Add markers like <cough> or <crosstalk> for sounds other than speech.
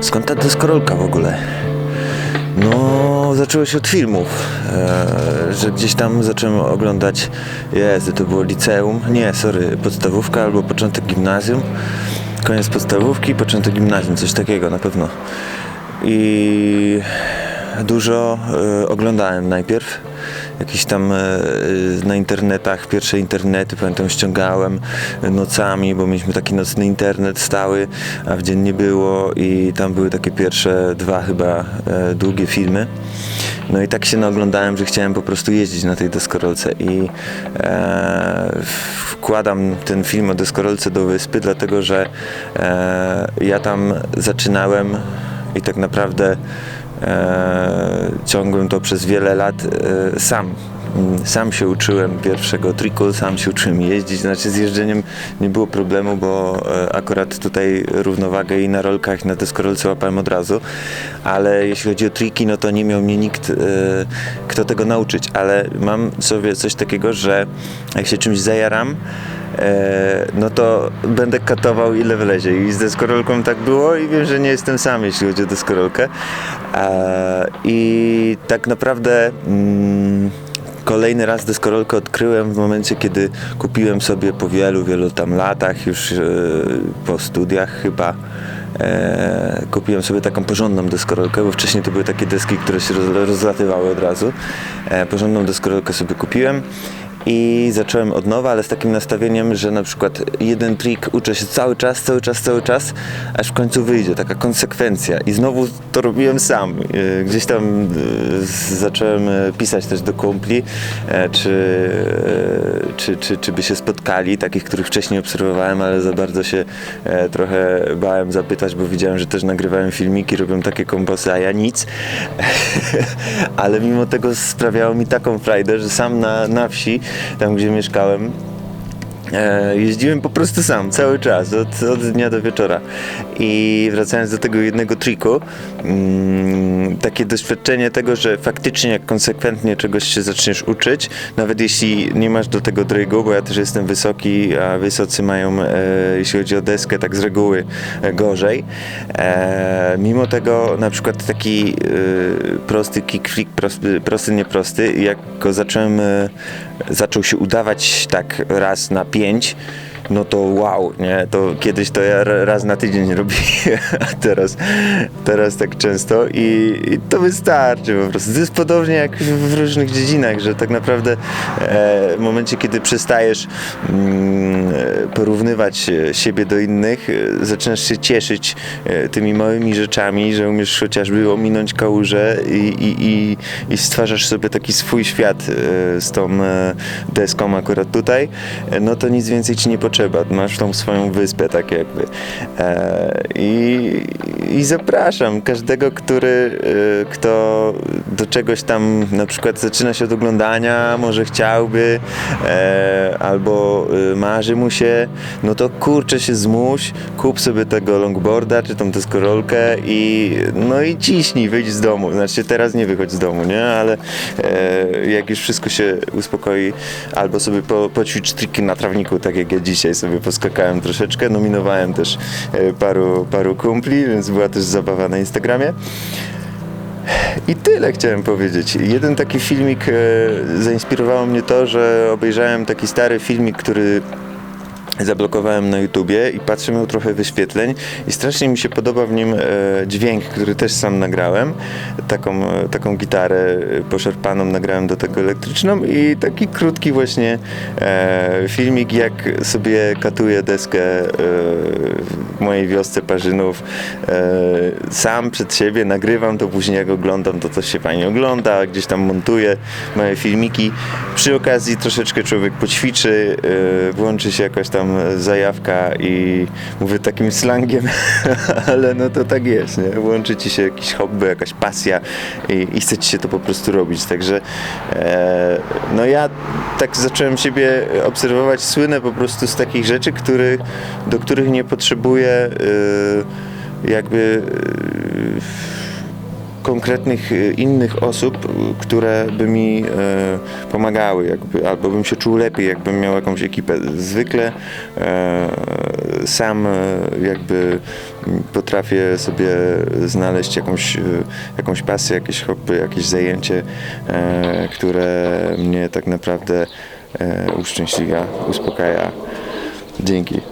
Skąd ta deskorolka w ogóle? No, zaczęło się od filmów, e, że gdzieś tam zacząłem oglądać, Jezu, to było liceum, nie, sorry, podstawówka albo początek gimnazjum, koniec podstawówki, początek gimnazjum, coś takiego na pewno. I dużo e, oglądałem najpierw, jakieś tam e, na internetach, pierwsze internety, pamiętam, ściągałem nocami, bo mieliśmy taki nocny internet stały, a w dzień nie było i tam były takie pierwsze dwa chyba e, długie filmy. No i tak się naoglądałem, że chciałem po prostu jeździć na tej deskorolce i e, wkładam ten film o deskorolce do wyspy, dlatego że e, ja tam zaczynałem i tak naprawdę e, ciągłem to przez wiele lat e, sam. Mm, Sam się uczyłem pierwszego triku, sam się uczyłem jeździć, znaczy z jeżdżeniem nie było problemu, bo e, akurat tutaj równowagę i na rolkach, i na deskorolce łapałem od razu, ale jeśli chodzi o triki, no to nie miał mnie nikt, e, kto tego nauczyć, ale mam sobie coś takiego, że jak się czymś zajaram, e, no to będę katował ile wlezie. I z deskorolką tak było i wiem, że nie jestem sam, jeśli chodzi o deskorolkę E, i tak naprawdę mm, Kolejny raz deskorolkę odkryłem w momencie, kiedy kupiłem sobie po wielu, wielu tam latach, już e, po studiach chyba, e, kupiłem sobie taką porządną deskorolkę, bo wcześniej to były takie deski, które się roz, rozlatywały od razu. E, porządną deskorolkę sobie kupiłem i zacząłem od nowa, ale z takim nastawieniem, że na przykład jeden trik uczę się cały czas, cały czas, cały czas, aż w końcu wyjdzie, taka konsekwencja. I znowu to robiłem sam. E, Gdzieś tam z- zacząłem e, pisać też do kumpli, e, czy, e, czy, czy, czy by się spotkali, takich, których wcześniej obserwowałem, ale za bardzo się e, trochę bałem zapytać, bo widziałem, że też nagrywają filmiki, robią takie komposy, a ja nic. <laughs> ale mimo tego sprawiało mi taką frajdę, że sam na, na wsi, tam gdzie mieszkałem, E, jeździłem po prostu sam, cały czas, od, od dnia do wieczora. I wracając do tego jednego triku, mm, takie doświadczenie tego, że faktycznie jak konsekwentnie czegoś się zaczniesz uczyć, nawet jeśli nie masz do tego drygu, bo ja też jestem wysoki, a wysocy mają, e, jeśli chodzi o deskę, tak z reguły e, gorzej. Mimo tego na przykład taki prosty kickflip, prosty, prosty, nieprosty, jak go zacząłem, zaczął się udawać tak raz na pięć, no to wow, nie? To kiedyś to ja ra- raz na tydzień <laughs> robiłem, a teraz, teraz tak często i, i to wystarczy po prostu. To jest podobnie jak w różnych dziedzinach, że tak naprawdę e, w momencie, kiedy przestajesz mm, porównywać siebie do innych, e, zaczynasz się cieszyć e, tymi małymi rzeczami, że umiesz chociażby ominąć kałużę i, i, i, i stwarzasz sobie taki swój świat z tą deską akurat tutaj, no to nic więcej ci nie potrzeba. Masz tą swoją wyspę tak jakby. E, I, i zapraszam każdego, który, e, kto do czegoś tam na przykład zaczyna się od oglądania, może chciałby, e, albo e, marzy mu się, no to kurczę się zmuś, kup sobie tego longboarda, czy tą deskorolkę i no i ciśnij, wyjdź z domu. Znaczy teraz nie wychodź z domu, nie? Ale e, jak już wszystko się uspokoi, albo sobie po, poćwicz triki na trawniku, tak jak ja dzisiaj sobie poskakałem troszeczkę, nominowałem też e, paru, paru kumpli, więc była też zabawa na Instagramie. I tyle chciałem powiedzieć. Jeden taki filmik e, zainspirowało mnie to, że obejrzałem taki stary filmik, który zablokowałem na YouTubie i patrzę, miał trochę wyświetleń i strasznie mi się podoba w nim e, dźwięk, który też sam nagrałem. Taką, e, taką gitarę e, poszarpaną nagrałem do tego elektryczną i taki krótki właśnie filmik, jak sobie katuję deskę w mojej wiosce Parzynów. Sam przed siebie nagrywam to, później jak oglądam, to to się fajnie ogląda, gdzieś tam montuję moje filmiki. Przy okazji troszeczkę człowiek poćwiczy, włączy się jakaś tam zajawka i mówię takim slangiem, <laughs> ale no to tak jest, nie? Łączy ci się jakiś hobby, jakaś pasja i, i chce ci się to po prostu robić. Także e, no ja tak zacząłem siebie obserwować, słynę po prostu z takich rzeczy, który, do których nie potrzebuję e, jakby e, konkretnych e, innych osób, e, które by mi e, pomagały, jakby, albo bym się czuł lepiej, jakbym miał jakąś ekipę. Zwykle sam jakby potrafię sobie znaleźć jakąś, jakąś pasję, jakieś hobby, jakieś zajęcie, które mnie tak naprawdę uszczęśliwia, uspokaja. Dzięki.